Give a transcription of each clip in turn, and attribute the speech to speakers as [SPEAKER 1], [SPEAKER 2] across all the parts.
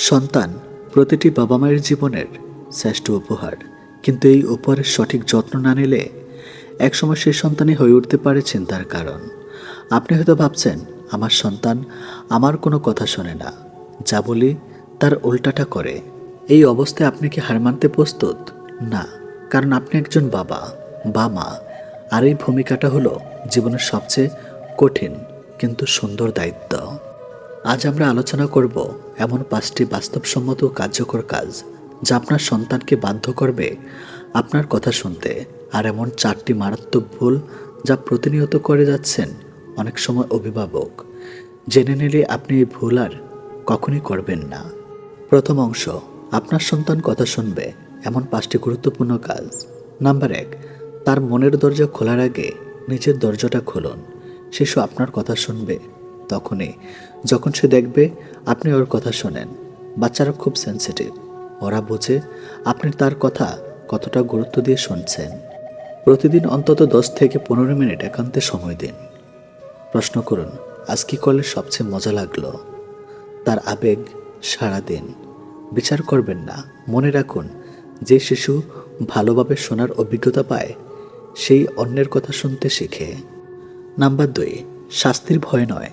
[SPEAKER 1] সন্তান প্রতিটি বাবা মায়ের জীবনের শ্রেষ্ঠ উপহার। কিন্তু এই উপহারের সঠিক যত্ন না নিলে একসময় সেই সন্তানই হয়ে উঠতে পারে চিন্তার কারণ। আপনি হয়তো ভাবছেন, আমার সন্তান আমার কোনো কথা শোনে না। যা বলি তার উল্টাটা করে। এই অবস্থায় আপনি কি হার মানতে প্রস্তুত? না, কারণ আপনি একজন বাবা, বা মা। আর এই ভূমিকাটা হলো জীবনের সবচেয়ে কঠিন কিন্তু সুন্দর দায়িত্ব। আজ আমরা আলোচনা করব এমন পাঁচটি বাস্তবসম্মত কার্যকর কাজ যা আপনার সন্তানকে বাধ্য করবে আপনার কথা শুনতে আর এমন চারটি মারাত্মক ভুল যা প্রতিনিয়ত করে যাচ্ছেন অনেক সময় অভিভাবক। জেনে নিলে আপনি এই ভুল আর কখনই করবেন না। প্রথম অংশ, আপনার সন্তান কথা শুনবে এমন পাঁচটি গুরুত্বপূর্ণ কাজ। নাম্বার এক, তার মনের দরজা খোলার আগে নিজের দরজাটা খুলুন। শিশু আপনার কথা শুনবে তখনই, যখন সে দেখবে আপনি ওর কথা শোনেন। বাচ্চারা খুব সেন্সিটিভ ওরা বোঝে আপনি তার কথা কতটা গুরুত্ব দিয়ে শুনছেন। প্রতিদিন অন্তত দশ থেকে পনেরো মিনিট একান্তে সময় দিন। প্রশ্ন করুন, আজ কি করলে সবচেয়ে মজা লাগল? তার আবেগ সারা দিন। বিচার করবেন না, মনে রাখুন, যে শিশু ভালোভাবে শোনার অভিজ্ঞতা পায়, সেই অন্যের কথা শুনতে শেখে। নাম্বার দুই, শাস্তির ভয় নয়।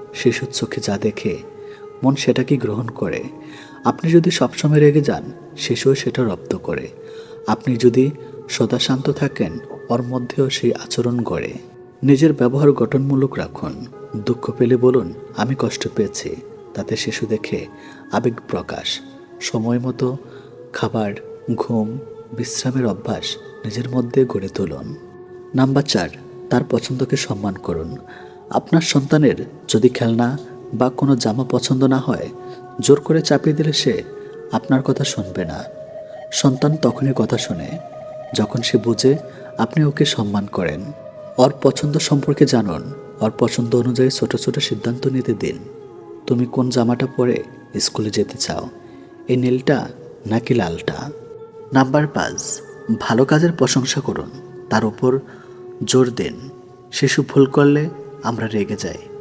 [SPEAKER 1] শিশুর চোখে যা দেখে মন সেটাকে গ্রহণ করে। আপনি যদি সবসময় রেগে যান শিশুও সেটা রপ্ত করে। আপনি যদি সদা শান্ত থাকেন, ওর মধ্যেও সেই আচরণ গড়ে। নিজের ব্যবহার গঠনমূলক রাখুন। দুঃখ পেলে বলুন, আমি কষ্ট পেয়েছি। তাতে শিশু দেখে আবেগ প্রকাশ। সময় মতো খাবার, ঘুম, বিশ্রামের অভ্যাস নিজের মধ্যে গড়ে তুলুন। নাম্বার চার, তার পছন্দকে সম্মান করুন। আপনার সন্তানের যদি খেলনা বা কোনো জামা পছন্দ না হয়, জোর করে চাপিয়ে দিলে সে আপনার কথা শুনবে না। সন্তান তখনই কথা শোনে, যখন সে বুঝে আপনি ওকে সম্মান করেন। ওর পছন্দ সম্পর্কে জানুন। ওর পছন্দ অনুযায়ী ছোট ছোট সিদ্ধান্ত নিতে দিন। তুমি কোন জামাটা পরে স্কুলে যেতে চাও? এই নীলটা নাকি লালটা? নাম্বার পাঁচ, ভালো কাজের প্রশংসা করুন। তার উপর জোর দিন। শিশু ভুল করলে আমরা রেগে যাই।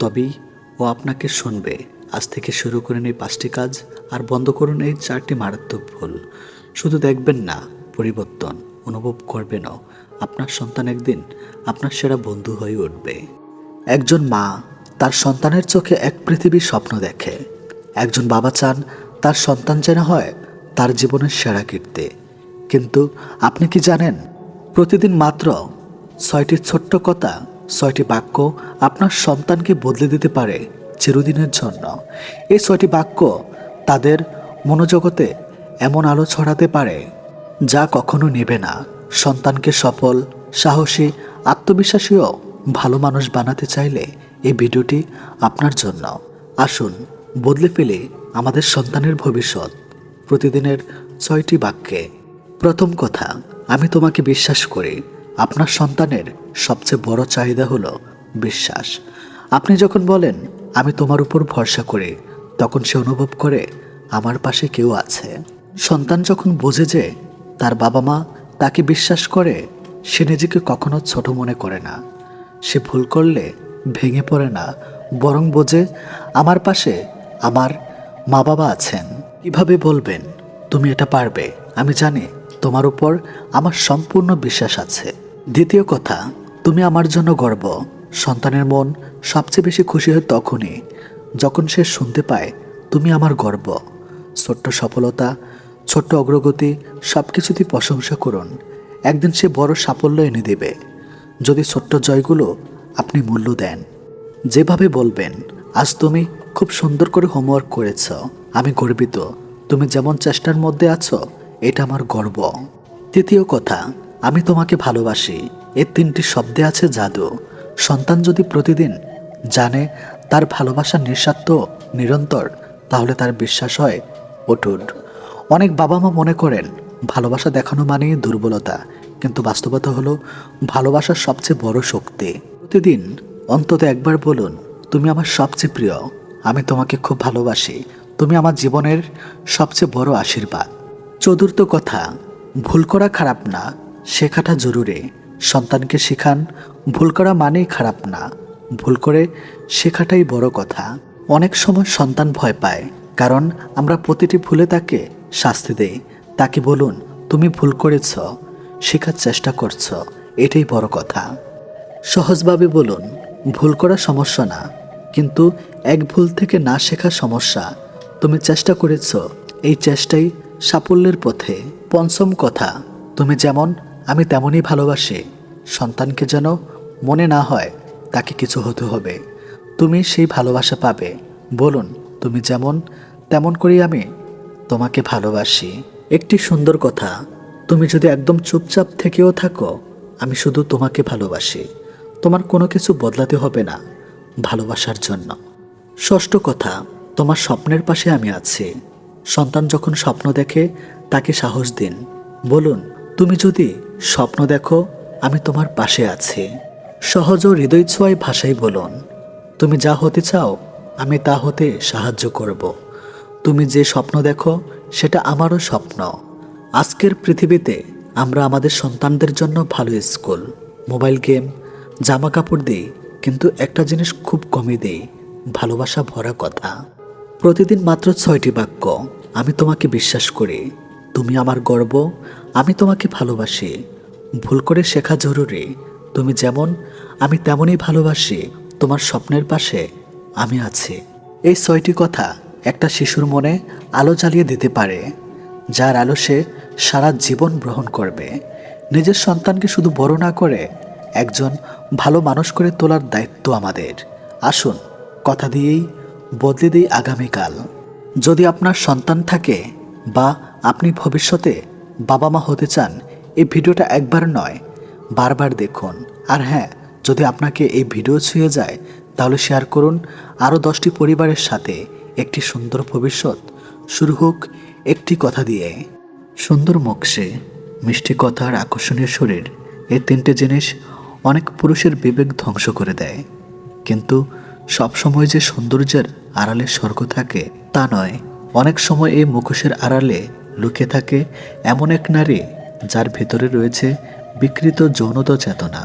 [SPEAKER 1] তবেই ও আপনাকে শুনবে। আজ থেকে শুরু করেন এই পাঁচটি কাজ আর বন্ধ করুন এই চারটি মারাত্মক ভুল। শুধু দেখবেন না, পরিবর্তন অনুভব করবেনও। আপনার সন্তান একদিন আপনার সেরা বন্ধু হয়ে উঠবে। একজন মা তার সন্তানের চোখে এক পৃথিবীর স্বপ্ন দেখে। একজন বাবা চান তার সন্তান যেন হয় তার জীবনের সেরা কীর্তি। কিন্তু আপনি কি জানেন, প্রতিদিন মাত্র ছয়টি ছোট্ট কথা ছয়টি বাক্য আপনার সন্তানকে বদলে দিতে পারে চিরদিনের জন্য। এই ছয়টি বাক্য তাদের মনোজগতে এমন আলো ছড়াতে পারে যা কখনো নেবে না। সন্তানকে সফল, সাহসী, আত্মবিশ্বাসীও ভালো মানুষ বানাতে চাইলে এই ভিডিওটি আপনার জন্য। আসুন, বদলে ফেলে আমাদের সন্তানের ভবিষ্যৎ প্রতিদিনের ছয়টি বাক্যে। প্রথম কথা, আমি তোমাকে বিশ্বাস করি। আপনার সন্তানের সবচেয়ে বড় চাহিদা হলো বিশ্বাস। আপনি যখন বলেন, আমি তোমার উপর ভরসা করি, তখন সে অনুভব করে, আমার পাশে কেউ আছে। সন্তান যখন বোঝে যে তার বাবা মা তাকে বিশ্বাস করে, সে নিজেকে কখনো ছোট মনে করে না। সে ভুল করলে ভেঙে পড়ে না, বরং বোঝে, আমার পাশে আমার মা বাবা আছেন। কীভাবে বলবেন, তুমি এটা পারবে? আমি জানি, তোমার উপর আমার সম্পূর্ণ বিশ্বাস আছে। দ্বিতীয় কথা, তুমি আমার জন্য গর্ব। সন্তানের মন সবচেয়ে বেশি খুশি হয় তখনই, যখন সে শুনতে পায়, তুমি আমার গর্ব। ছোট্ট সফলতা, ছোট্ট অগ্রগতি সব কিছুতেই প্রশংসা করুন। একদিন সে বড় সাফল্য এনে দেবে। যদি ছোট্ট জয়গুলো আপনি মূল্য দেন। যেভাবে বলবেন, আজ তুমি খুব সুন্দর করে হোমওয়ার্ক করেছ। আমি গর্বিত। তুমি যেমন চেষ্টার মধ্যে আছো, এটা আমার গর্ব। তৃতীয় কথা আমি তোমাকে ভালোবাসি। এর তিনটি শব্দে আছে জাদু। সন্তান যদি প্রতিদিন জানে তার ভালোবাসা নিঃস্বার্থ, নিরন্তর, তাহলে তার বিশ্বাস হয় অটুট। অনেক বাবা মা মনে করেন, ভালোবাসা দেখানো মানেই দুর্বলতা, কিন্তু বাস্তবতা হলো ভালোবাসার সবচেয়ে বড় শক্তি। প্রতিদিন অন্তত একবার বলুন, তুমি আমার সবচেয়ে প্রিয়, আমি তোমাকে খুব ভালোবাসি, তুমি আমার জীবনের সবচেয়ে বড় আশীর্বাদ। চতুর্থ কথা, ভুল করা খারাপ না। শেখাটা জরুরি। সন্তানকে শেখান, ভুল করা মানেই খারাপ না। ভুল করে শেখাটাই বড় কথা। অনেক সময় সন্তান ভয় পায়, কারণ আমরা প্রতিটি ভুলে তাকে শাস্তি দেই। তাকে বলুন, তুমি ভুল করেছ, শেখার চেষ্টা করছ, এটাই বড় কথা। সহজভাবে বলুন, ভুল করা সমস্যা না, কিন্তু এক ভুল থেকে না শেখা সমস্যা। তুমি চেষ্টা করেছ, এই চেষ্টাই সাফল্যের পথে। পঞ্চম কথা, তুমি যেমন আমি তেমনই ভালোবাসি। সন্তানকে যেন মনে না হয় তাকে কিছু হতে হবে। তুমি সেই ভালোবাসা পাবে। বলুন, তুমি যেমন, তেমন করি আমি তোমাকে ভালোবাসি। একটি সুন্দর কথা, তুমি যদি একদম চুপচাপ থেকেও থাকো, আমি শুধু তোমাকে ভালোবাসি। তোমার কোনো কিছু বদলাতে হবে না ভালোবাসার জন্য। ষষ্ঠ কথা, তোমার স্বপ্নের পাশে আমি আছি। সন্তান যখন স্বপ্ন দেখে, তাকে সাহস দিন। বলুন, তুমি যদি স্বপ্ন দেখো, আমি তোমার পাশে আছি। সহজ ও হৃদয় ছোঁয়ায় ভাষায় বলুন, তুমি যা হতে চাও, আমি তা হতে সাহায্য করব। তুমি যে স্বপ্ন দেখো, সেটা আমারও স্বপ্ন। আজকের পৃথিবীতে আমরা আমাদের সন্তানদের জন্য ভালো স্কুল, মোবাইল গেম জামা কাপড় দিই, কিন্তু একটা জিনিস খুব কমই দেই, ভালোবাসা ভরা কথা। প্রতিদিন মাত্র ছয়টি বাক্য, আমি তোমাকে বিশ্বাস করি। তুমি আমার গর্ব আমি তোমাকে ভালোবাসি। ভুল করে শেখা জরুরি। তুমি যেমন আমি তেমনই ভালোবাসি, তোমার স্বপ্নের পাশে আমি আছি। এই ছয়টি কথা একটা শিশুর মনে আলো জ্বালিয়ে দিতে পারে, যার আলো সে সারা জীবন গ্রহণ করবে। নিজের সন্তানকে শুধু বড় না করে একজন ভালো মানুষ করে তোলার দায়িত্ব আমাদের। আসুন, কথা দিয়েই বদলে দিই আগামীকাল। যদি আপনার সন্তান থাকে বা আপনি ভবিষ্যতে বাবা মা হতে চান, এই ভিডিওটা একবার নয়, বারবার দেখুন। আর হ্যাঁ যদি আপনাকে এই ভিডিও ছুঁয়ে যায়, তাহলে শেয়ার করুন। আরও দশটি পরিবারের সাথে একটি সুন্দর ভবিষ্যৎ। শুরু হোক একটি কথা দিয়ে। সুন্দর মুখসে মিষ্টি কথা আর আকর্ষণীয় শরীর, এই তিনটে জিনিস অনেক পুরুষের বিবেক ধ্বংস করে দেয়। কিন্তু সবসময় যে সৌন্দর্যের আড়ালে স্বর্গ থাকে, তা নয়। অনেক সময় এই মুখোশের আড়ালে লুকিয়ে থাকে এমন এক নারী যার ভেতরে রয়েছে বিকৃত যৌনতা চেতনা,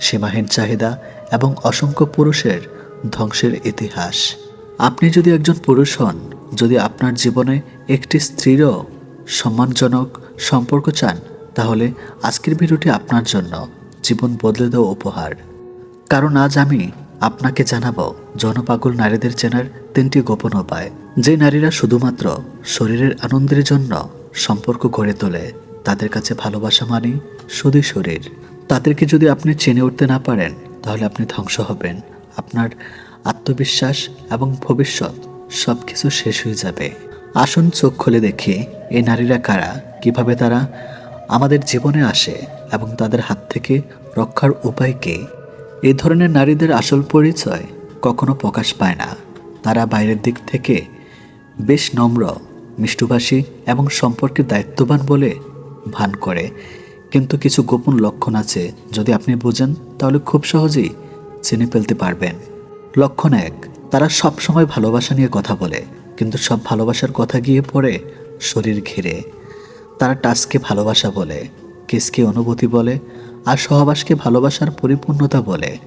[SPEAKER 1] সীমাহীন চাহিদা এবং অসংখ্য পুরুষের ধ্বংসের ইতিহাস। আপনি যদি একজন পুরুষ হন, যদি আপনার জীবনে একটি স্ত্রীরও সম্মানজনক সম্পর্ক চান, তাহলে আজকের ভিডিওটি আপনার জন্য জীবন বদলে দেওয়া উপহার। কারণ আজ আমি আপনাকে জানাব, জনপাগল নারীদের চেনার তিনটি গোপন উপায়। যে নারীরা শুধুমাত্র শরীরের আনন্দের জন্য সম্পর্ক গড়ে তোলে, তাদের কাছে ভালোবাসা মানে শুধু শরীর। তাদেরকে যদি আপনি চেনে উঠতে না পারেন, তাহলে আপনি ধ্বংস হবেন। আপনার আত্মবিশ্বাস এবং ভবিষ্যৎ সব কিছু শেষ হয়ে যাবে। আসুন চোখ খুলে দেখি, এই নারীরা কারা? কীভাবে তারা আমাদের জীবনে আসে এবং তাদের হাত থেকে রক্ষার উপায় কী? এই ধরনের নারীদের আসল পরিচয় কখনো প্রকাশ পায় না। তারা বাইরের দিক থেকে বেশ নম্র, মিষ্টভাষী এবং সম্পর্কের দায়িত্ববান বলে ভান করে। কিন্তু কিছু গোপন লক্ষণ আছে যদি আপনি বোঝেন, তাহলে খুব সহজেই চিনে ফেলতে পারবেন। লক্ষণ এক, তারা সবসময় ভালোবাসা নিয়ে কথা বলে, কিন্তু সব ভালোবাসার কথা গিয়ে পড়ে শরীর ঘিরে। তারা টাচকে ভালোবাসা বলে, কেসকে অনুভূতি বলে আর সহবাসকে ভালোবাসার পরিপূর্ণতা বলে।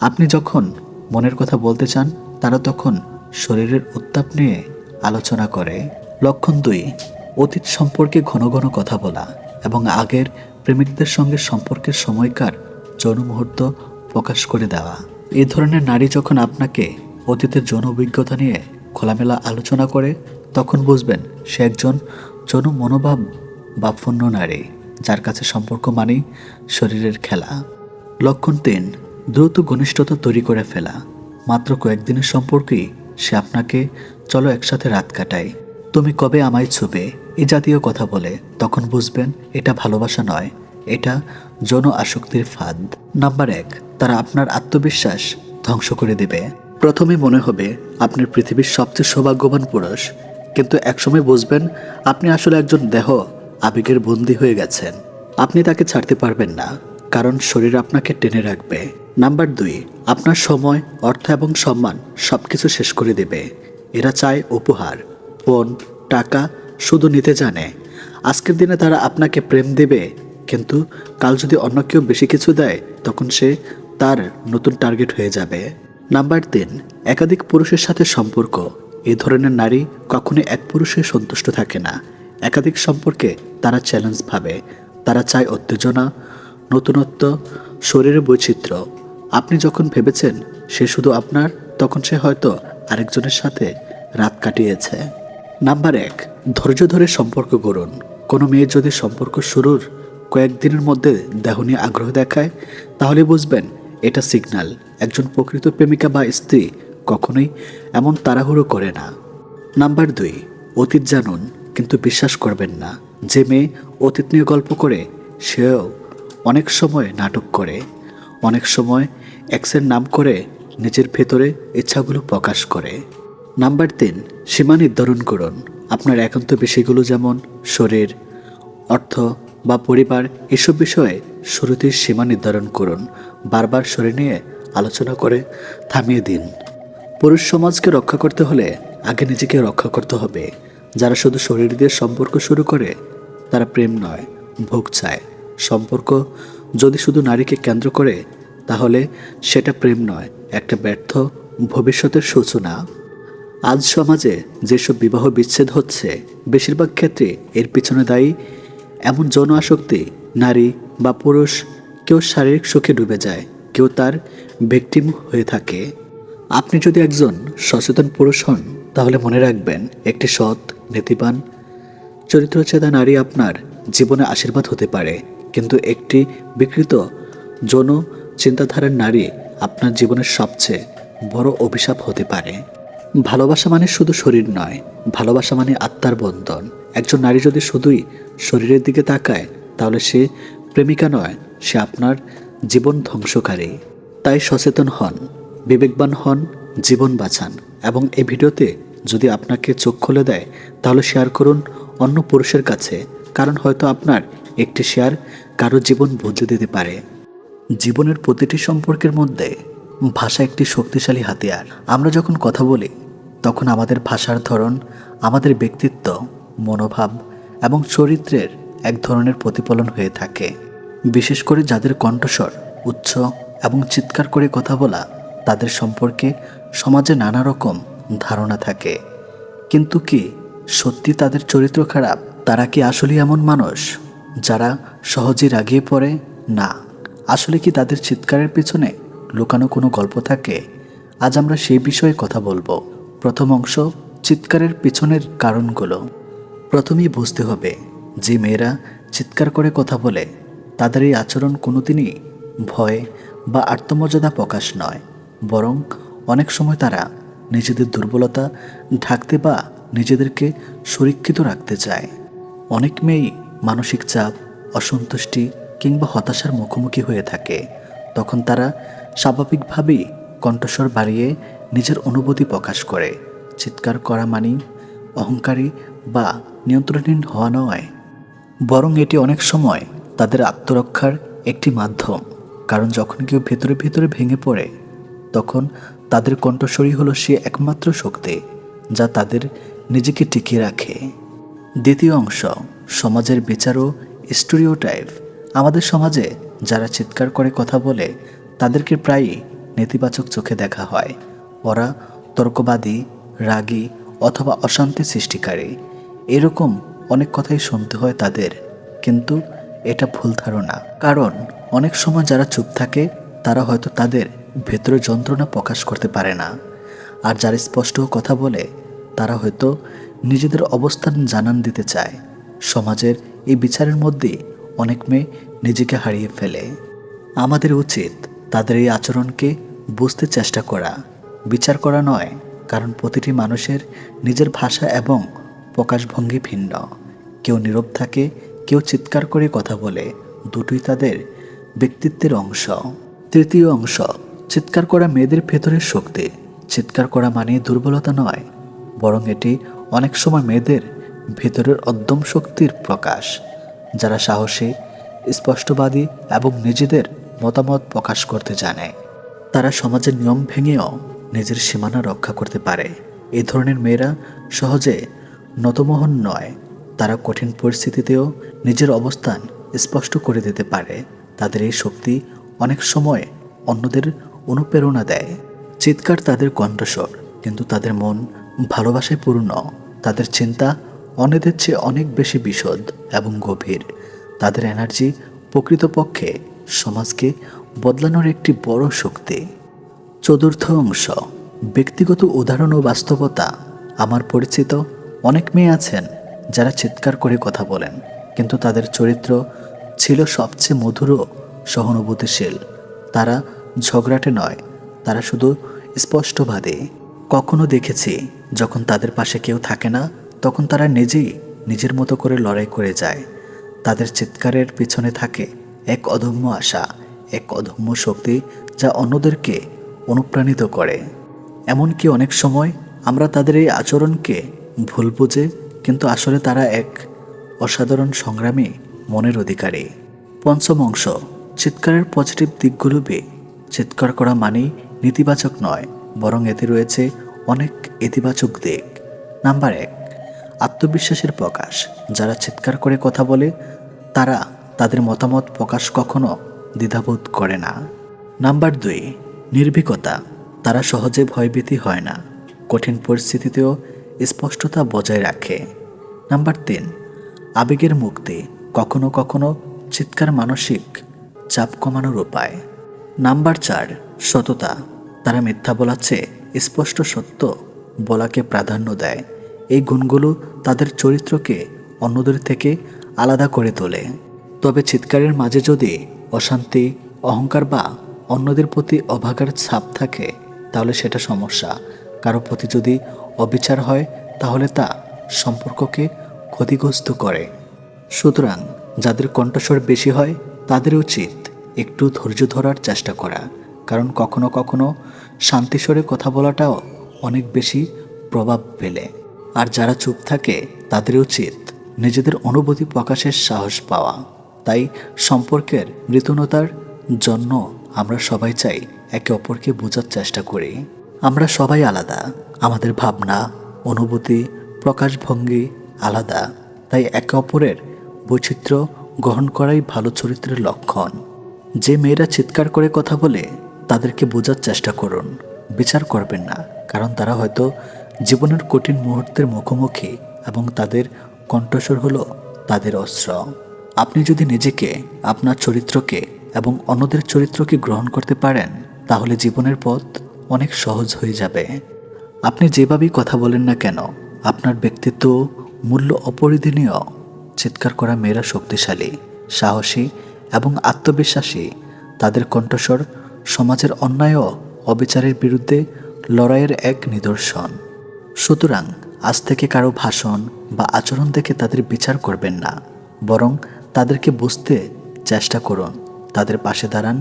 [SPEAKER 1] আপনি যখন মনের কথা বলতে চান, তারা তখন শরীরের উত্তাপ নিয়ে আলোচনা করে। লক্ষণ দুই, অতীত সম্পর্কে ঘন ঘন কথা বলা এবং আগের প্রেমিকদের সঙ্গে সম্পর্কের সময়কার যৌন মুহূর্ত প্রকাশ করে দেওয়া। এ ধরনের নারী যখন আপনাকে অতীতের যৌন অভিজ্ঞতা নিয়ে খোলামেলা আলোচনা করে, তখন বুঝবেন সে একজন যৌন মনোভাব বাপন্ন নারী। যার কাছে সম্পর্ক মানেই শরীরের খেলা। লক্ষণ তিন, দ্রুত ঘনিষ্ঠতা তৈরি করে ফেলা। মাত্র কয়েকদিনের সম্পর্কেই সে আপনাকে, চলো একসাথে রাত কাটাই। তুমি কবে আমায় ছুবে? এ জাতীয় কথা বলে তখন বুঝবেন এটা ভালোবাসা নয়, এটা যৌন আসক্তির ফাঁদ। নাম্বার এক, তারা আপনার আত্মবিশ্বাস ধ্বংস করে দেবে। প্রথমে মনে হবে আপনার পৃথিবীর সবচেয়ে সৌভাগ্যবান পুরুষ, কিন্তু একসময় বুঝবেন আপনি আসলে একজন দেহ আবেগের বন্দী হয়ে গেছেন। আপনি তাকে ছাড়তে পারবেন না, কারণ শরীর আপনাকে টেনে রাখবে। নাম্বার দুই, আপনার সময়, অর্থ এবং সম্মান সব কিছু শেষ করে দেবে। এরা চায় উপহার, ফোন, টাকা শুধু নিতে জানে। আজকের দিনে তারা আপনাকে প্রেম দেবে, কিন্তু কাল যদি অন্য কেউ বেশি কিছু দেয়, তখন সে তার নতুন টার্গেট হয়ে যাবে। নাম্বার তিন, একাধিক পুরুষের সাথে সম্পর্ক। এ ধরনের নারী কখনোই এক পুরুষে সন্তুষ্ট থাকে না। একাধিক সম্পর্কে তারা চ্যালেঞ্জ ভাবে। তারা চায় উত্তেজনা, নতুনত্ব, শরীরের বৈচিত্র্য। আপনি যখন ভেবেছেন সে শুধু আপনার, তখন সে হয়তো আরেকজনের সাথে রাত কাটিয়েছে। নাম্বার এক, ধৈর্য ধরে সম্পর্ক গড়ুন। কোনো মেয়ে যদি সম্পর্ক শুরুর কয়েকদিনের মধ্যে দেহ নিয়ে আগ্রহ দেখায়, তাহলে বুঝবেন এটা সিগন্যাল একজন প্রকৃত প্রেমিকা বা স্ত্রী কখনোই এমন তাড়াহুড়ো করে না। নাম্বার দুই, অতীত জানুন। কিন্তু বিশ্বাস করবেন না। যে মেয়ে অতীত নিয়ে গল্প করে, সেও অনেক সময় নাটক করে, অনেক সময় এক্সের নাম করে নিজের ভেতরে ইচ্ছাগুলো প্রকাশ করে। নাম্বার তিন, সীমা নির্ধারণ করুন। আপনার একান্ত বিষয়গুলো যেমন শরীর, অর্থ বা পরিবার, এসব বিষয়ে শুরুতেই সীমা নির্ধারণ করুন। বারবার শরীর নিয়ে আলোচনা করে থামিয়ে দিন। পুরুষ সমাজকে রক্ষা করতে হলে আগে নিজেকে রক্ষা করতে হবে। যারা শুধু শরীর দিয়ে সম্পর্ক শুরু করে, তারা প্রেম নয়, ভোগ চায়। সম্পর্ক যদি শুধু নারীকে কেন্দ্র করে, তাহলে সেটা প্রেম নয়, একটা ব্যর্থ ভবিষ্যতের সূচনা। আজ সমাজে যেসব বিবাহ বিচ্ছেদ হচ্ছে, বেশিরভাগ ক্ষেত্রে এর পিছনে দায়ী এমন যৌন আসক্তি নারী বা পুরুষ, কেউ শারীরিক সুখে ডুবে যায়, কেউ তার ভিকটিম হয়ে থাকে। আপনি যদি একজন সচেতন পুরুষ হন, তাহলে মনে রাখবেন, একটি সৎ নীতিবান। চরিত্রচেতা নারী আপনার জীবনে আশীর্বাদ হতে পারে, কিন্তু একটি বিকৃত যৌন চিন্তাধারার নারী আপনার জীবনের সবচেয়ে বড় অভিশাপ হতে পারে। ভালোবাসা মানে শুধু শরীর নয়, ভালোবাসা মানে আত্মার বন্ধন। একজন নারী যদি শুধুই শরীরের দিকে তাকায়, তাহলে সে প্রেমিকা নয়, সে আপনার জীবন ধ্বংসকারী। তাই সচেতন হন, বিবেকবান হন, জীবন বাঁচান এবং এই ভিডিওতে যদি আপনাকে চোখ খুলে দেয়, তাহলে শেয়ার করুন অন্য পুরুষের কাছে, কারণ হয়তো আপনার একটি শেয়ার কারও জীবন বদলে দিতে পারে। জীবনের প্রতিটি সম্পর্কের মধ্যে ভাষা একটি শক্তিশালী হাতিয়ার। আমরা যখন কথা বলি, তখন আমাদের ভাষার ধরন, আমাদের ব্যক্তিত্ব, মনোভাব এবং চরিত্রের এক ধরনের প্রতিফলন হয়ে থাকে। বিশেষ করে যাদের কণ্ঠস্বর উচ্চ এবং চিৎকার করে কথা বলা, তাদের সম্পর্কে সমাজে নানা রকম ধারণা থাকে। কিন্তু কি সত্যি তাদের চরিত্র খারাপ? তারা কি আসলে এমন মানুষ, যারা সহজে রাগিয়ে পড়ে? না। আসলে কি তাদের চিৎকারের পেছনে লুকানো কোনো গল্প থাকে? আজ আমরা সেই বিষয়ে কথা বলব। প্রথম অংশ, চিৎকারের পেছনের কারণগুলো। প্রথমেই বুঝতে হবে, যে মেয়েরা চিৎকার করে কথা বলে, তাদের এই আচরণ কোনোদিনই ভয় বা আত্মমর্যাদা প্রকাশ নয়। বরং অনেক সময় তারা নিজেদের দুর্বলতা ঢাকতে বা নিজেদেরকে সুরক্ষিত রাখতে চায়। অনেক মেয়েই মানসিক চাপ, অসন্তুষ্টি কিংবা হতাশার মুখোমুখি হয়ে থাকে। তখন তারা স্বাভাবিকভাবেই কণ্ঠস্বর বাড়িয়ে নিজের অনুভূতি প্রকাশ করে। চিৎকার করা মানেই অহংকারী বা নিয়ন্ত্রণহীন হওয়া নয়। বরং এটি অনেক সময় তাদের আত্মরক্ষার একটি মাধ্যম। কারণ যখন কেউ ভেতরে ভেতরে ভেঙে পড়ে, তখন তাদের কণ্ঠস্বরই হলো সে একমাত্র শক্তি, যা তাদের নিজেকে টিকিয়ে রাখে। দ্বিতীয় অংশ, সমাজের বিচার ও স্টোরিওটাইপ। আমাদের সমাজে যারা চিৎকার করে কথা বলে, তাদেরকে প্রায়ই নেতিবাচক চোখে দেখা হয়। ওরা তর্কবাদী, রাগী অথবা অশান্তি সৃষ্টিকারী। এরকম অনেক কথাই শুনতে হয় তাদের, কিন্তু এটা ভুল ধারণা। কারণ অনেক সময় যারা চুপ থাকে, তারা হয়তো তাদের ভেতরে যন্ত্রণা প্রকাশ করতে পারে না। আর যারা স্পষ্ট কথা বলে, তারা হয়তো নিজেদের অবস্থান জানান দিতে চায়। সমাজের এই বিচারের মধ্যে অনেক মেয়ে নিজেকে হারিয়ে ফেলে। আমাদের উচিত তাদের এই আচরণকে বুঝতে চেষ্টা করা। বিচার করা নয়, কারণ প্রতিটি মানুষের নিজের ভাষা এবং প্রকাশভঙ্গি ভিন্ন। কেউ নীরব থাকে, কেউ চিৎকার করে কথা বলে, দুটোই তাদের ব্যক্তিত্বের অংশ। তৃতীয় অংশ চিৎকার করা মেয়েদের ভেতরের শক্তি। চিৎকার করা মানে দুর্বলতা নয়, বরং এটি অনেক সময় মেয়েদের ভেতরের অদ্যম শক্তির প্রকাশ, যারা সাহসী, স্পষ্টবাদী এবং নিজেদের মতামত প্রকাশ করতে জানে। তারা সমাজের নিয়ম ভেঙেও নিজের সীমানা রক্ষা করতে পারে। এ ধরনের মেয়েরা সহজে নতমোহন নয়। তারা কঠিন পরিস্থিতিতেও নিজের অবস্থান স্পষ্ট করে দিতে পারে। তাদের এই শক্তি অনেক সময় অন্যদের অনুপ্রেরণা দেয়। চিৎকার তাদের কণ্ঠস্বর, কিন্তু তাদের মন ভালোবাসায় পূর্ণ। তাদের চিন্তা অন্যদের চেয়ে অনেক বেশি বিশদ এবং গভীর। তাদের এনার্জি প্রকৃতপক্ষে সমাজকে বদলানোর একটি বড় শক্তি। চতুর্থ অংশ, ব্যক্তিগত উদাহরণ ও বাস্তবতা। আমার পরিচিত অনেক মেয়ে আছেন যারা চিৎকার করে কথা বলেন, কিন্তু তাদের চরিত্র ছিল সবচেয়ে মধুর সহানুভূতিশীল। তারা ঝগড়াটে নয়, তারা শুধু স্পষ্টবাদী কখনো দেখেছি, যখন তাদের পাশে কেউ থাকে না, তখন তারা নিজেই নিজের মতো করে লড়াই করে যায়। তাদের চিৎকারের পিছনে থাকে এক অদম্য আশা, এক অদম্য শক্তি যা অন্যদেরকে অনুপ্রাণিত করে। এমনকি অনেক সময় আমরা তাদের এই আচরণকে ভুল বুঝে, কিন্তু আসলে তারা এক অসাধারণ সংগ্রামী মনের অধিকারী। পঞ্চম অংশ, চিৎকারের পজিটিভ দিকগুলো বে চিৎকার করা মানেই নেতিবাচক নয়, বরং এতে রয়েছে অনেক ইতিবাচক দিক। নাম্বার এক, আত্মবিশ্বাসের প্রকাশ। যারা চিৎকার করে কথা বলে, তারা তাদের মতামত প্রকাশ কখনো দ্বিধাবোধ করে না। নাম্বার দুই, নির্ভীকতা। তারা সহজে ভয়ভীতি হয় না, কঠিন পরিস্থিতিতেও স্পষ্টতা বজায় রাখে। নাম্বার তিন, আবেগের মুক্তি। কখনো কখনো চিৎকার মানসিক চাপ কমানোর উপায়। নাম্বার চার, সততা। তারা মিথ্যা বলাচ্ছে, স্পষ্ট সত্য বলাকে প্রাধান্য দেয়। এই গুণগুলো তাদের চরিত্রকে অন্যদের থেকে আলাদা করে তোলে। তবে চিৎকারের মাঝে যদি অশান্তি, অহংকার বা অন্যদের প্রতি অভাগার ছাপ থাকে, তাহলে সেটা সমস্যা। কারও প্রতি যদি অবিচার হয়, তাহলে তা সম্পর্ককে ক্ষতিগ্রস্ত করে। সুতরাং যাদের কণ্ঠস্বর বেশি হয়, তাদের উচিত একটু ধৈর্য ধরার চেষ্টা করা। কারণ কখনো কখনো শান্তিস্বরে কথা বলাটাও অনেক বেশি প্রভাব ফেলে। আর যারা চুপ থাকে তাদের উচিত নিজেদের অনুভূতি প্রকাশের সাহস পাওয়া। তাই সম্পর্কের মৃতনতার জন্য আমরা সবাই চাই একে অপরকে বোঝার চেষ্টা করি। আমরা সবাই আলাদা। আমাদের ভাবনা, অনুভূতি, প্রকাশভঙ্গি আলাদা। তাই একে অপরের বৈচিত্র্য গ্রহণ করাই ভালো চরিত্রের লক্ষণ। যে মেয়েরা চিৎকার করে কথা বলে, তাদেরকে বোঝার চেষ্টা করুন। বিচার করবেন না, কারণ তারা হয়তো জীবনের কঠিন মুহূর্তের মুখোমুখি এবং তাদের কণ্ঠস্বর হলো তাদের অস্ত্র। আপনি যদি নিজেকে, আপনার চরিত্রকে এবং অন্যদের চরিত্রকে গ্রহণ করতে পারেন, তাহলে জীবনের পথ অনেক সহজ হয়ে যাবে। আপনি যেভাবেই কথা বলেন না কেন, আপনার ব্যক্তিত্ব মূল্য অপরিধনীয়। চিৎকার করা মেয়েরা শক্তিশালী, সাহসী এবং আত্মবিশ্বাসী। তাদের কণ্ঠস্বর সমাজের অন্যায় অবিচারের বিরুদ্ধে লড়াইয়ের এক নিদর্শন। সুতরাং আজ থেকে কারও ভাষণ বা আচরণ দেখে তাদের বিচার করবেন না, বরং তাদেরকে বুঝতে চেষ্টা করুন, তাদের পাশে দাঁড়ান,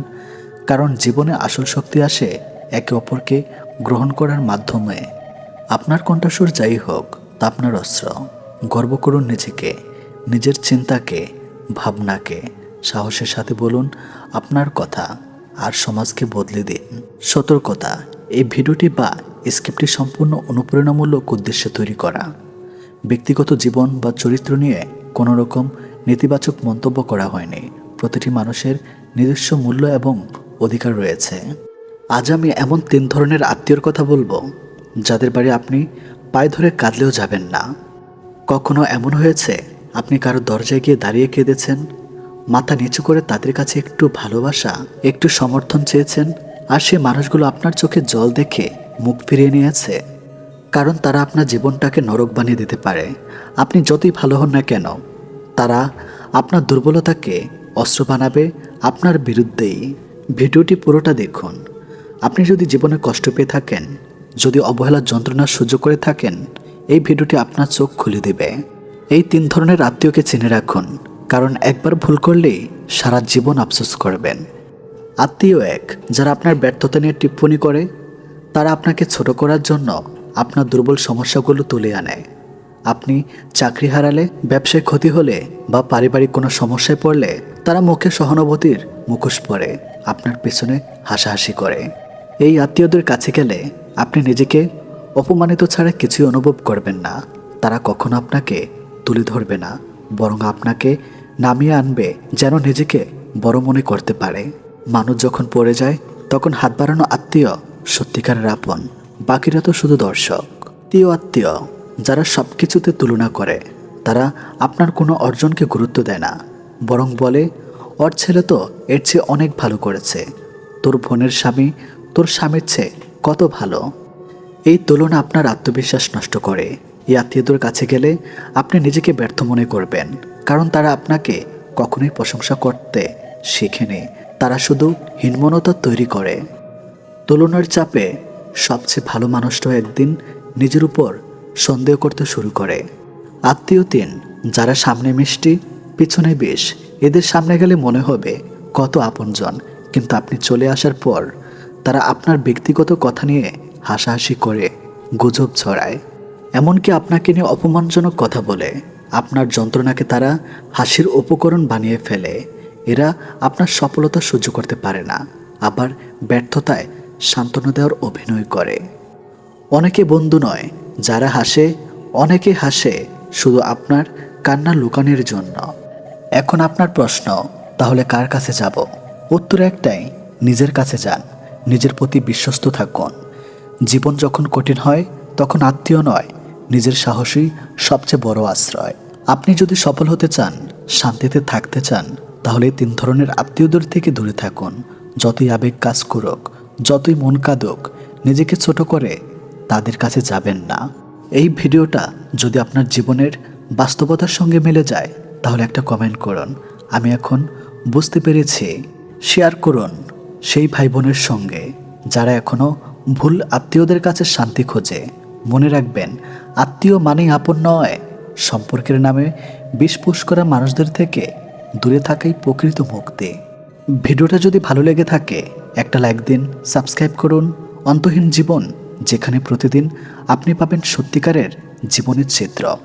[SPEAKER 1] কারণ জীবনে আসল শক্তি আসে একে অপরকে গ্রহণ করার মাধ্যমে। আপনার কণ্ঠস্বর যাই হোক, তা আপনার অস্ত্র। গর্ব করুন নিজেকে, নিজের চিন্তাকে, ভাবনাকে। সাহসের সাথে বলুন আপনার কথা আর সমাজকে বদলে দিন। সতর্কতা, এই ভিডিওটি বা স্ক্রিপ্টটি সম্পূর্ণ অনুপ্রেরণামূলক উদ্দেশ্যে তৈরি করা। ব্যক্তিগত জীবন বা চরিত্র নিয়ে কোনো রকম নেতিবাচক মন্তব্য করা হয়নি। প্রতিটি মানুষের নিজস্ব মূল্য এবং অধিকার রয়েছে। আজ আমি এমন তিন ধরনের আত্মীয়র কথা বলব, যাদের বাড়ি আপনি পায়ে ধরে কাঁদলেও যাবেন না। কখনো এমন হয়েছে, আপনি কারও দরজায় গিয়ে দাঁড়িয়ে কেঁদেছেন? মাথা নিচু করে তাদের কাছে একটু ভালোবাসা, একটু সমর্থন চেয়েছেন, আর সে মানুষগুলো আপনার চোখে জল দেখে মুখ ফিরিয়ে নিয়েছে। কারণ তারা আপনার জীবনটাকে নরক বানিয়ে দিতে পারে। আপনি যতই ভালো হন না কেন, তারা আপনার দুর্বলতাকে অস্ত্র বানাবে আপনার বিরুদ্ধেই। ভিডিওটি পুরোটা দেখুন। আপনি যদি জীবনে কষ্ট পেয়ে থাকেন, যদি অবহেলার যন্ত্রণা সহ্য করে থাকেন, এই ভিডিওটি আপনার চোখ খুলে দেবে। এই তিন ধরনের আত্মীয়কে চিনে রাখুন। কারণ একবার ভুল করলেই সারা জীবন আফসোস করবেন। আত্মীয় এক, যারা আপনার ব্যর্থতা নিয়ে টিপ্পণী করে, তারা আপনাকে ছোট করার জন্য আপনার দুর্বল সমস্যাগুলো তুলে আনে। আপনি চাকরি হারালে, ব্যবসায় ক্ষতি হলে বা পারিবারিক কোনো সমস্যায় পড়লে তারা মুখে সহানুভূতির মুখোশ পরে, আপনার পেছনে হাসাহাসি করে। এই আত্মীয়দের কাছে গেলে আপনি নিজেকে অপমানিত ছাড়া কিছুই অনুভব করবেন না। তারা কখনো আপনাকে তুলে ধরবে না, বরং আপনাকে নামিয়ে আনবে যেন নিজেকে বড় মনে করতে পারে। মানুষ যখন পড়ে যায়, তখন হাত বাড়ানো আত্মীয় সত্যিকারের আপন, বাকিরা তো শুধু দর্শক। আত্মীয় আত্মীয়, যারা সব কিছুতে তুলনা করে, তারা আপনার কোনো অর্জনকে গুরুত্ব দেয় না। বরং বলে, ওর ছেলে তো এর চেয়ে অনেক ভালো করেছে। তোর বোনের স্বামী তোর স্বামীর চেয়ে কত ভালো? এই তুলনা আপনার আত্মবিশ্বাস নষ্ট করে। এই আত্মীয়দের কাছে গেলে আপনি নিজেকে ব্যর্থ মনে করবেন। কারণ তারা আপনাকে কখনোই প্রশংসা করতে শেখেনি। তারা শুধু হীনমনতা তৈরি করে। তুলনার চাপে সবচেয়ে ভালো মানুষটাও একদিন নিজের উপর সন্দেহ করতে শুরু করে। আত্মীয় তিন, যারা সামনে মিষ্টি, পিছনে বেশ এদের সামনে গেলে মনে হবে কত আপনজন। কিন্তু আপনি চলে আসার পর তারা আপনার ব্যক্তিগত কথা নিয়ে হাসাহাসি করে, গুজব ছড়ায়। এমনকি আপনাকে নিয়ে অপমানজনক কথা বলে। আপনার যন্ত্রণাকে তারা হাসির উপকরণ বানিয়ে ফেলে। এরা আপনার সফলতা সহ্য করতে পারে না, আবার ব্যর্থতায় সান্ত্বনা দেওয়ার অভিনয় করে। অনেকে বন্ধু নয়, যারা হাসে, অনেকে হাসে শুধু আপনার কান্না লুকানোর জন্য। এখন আপনার প্রশ্ন, তাহলে কার কাছে যাব? উত্তর একটাই, নিজের কাছে যান, নিজের প্রতি বিশ্বস্ত থাকুন। জীবন যখন কঠিন হয়, তখন আত্মীয় নয় নিজের সাহসই সবচেয়ে বড় আশ্রয়। আপনি যদি সফল হতে চান, শান্তিতে থাকতে চান, তাহলে তিন ধরনের আত্মীয়দের থেকে দূরে থাকুন। যতই আবেগ কাজ করুক, যতই মন কাঁদুক, নিজেকে ছোট করে তাদের কাছে যাবেন না। এই ভিডিওটা যদি আপনার জীবনের বাস্তবতার সঙ্গে মিলে যায়, তাহলে একটা কমেন্ট করুন। আমি এখন বুঝতে পেরেছি। শেয়ার করুন সেই ভাই বোনের সঙ্গে, যারা এখনও ভুল আত্মীয়দের কাছে শান্তি খোঁজে। মনে রাখবেন, আত্মীয় মানেই আপন নয়। সম্পর্কের নামে বিষপুষ করা মানুষদের থেকে দূরে থাকাই প্রকৃত মুক্তি। ভিডিওটা যদি ভালো লেগে থাকে, একটা লাইক দিন, সাবস্ক্রাইব করুন। অন্তহীন জীবন, যেখানে প্রতিদিন আপনি পাবেন সত্যিকারের জীবনের চিত্র।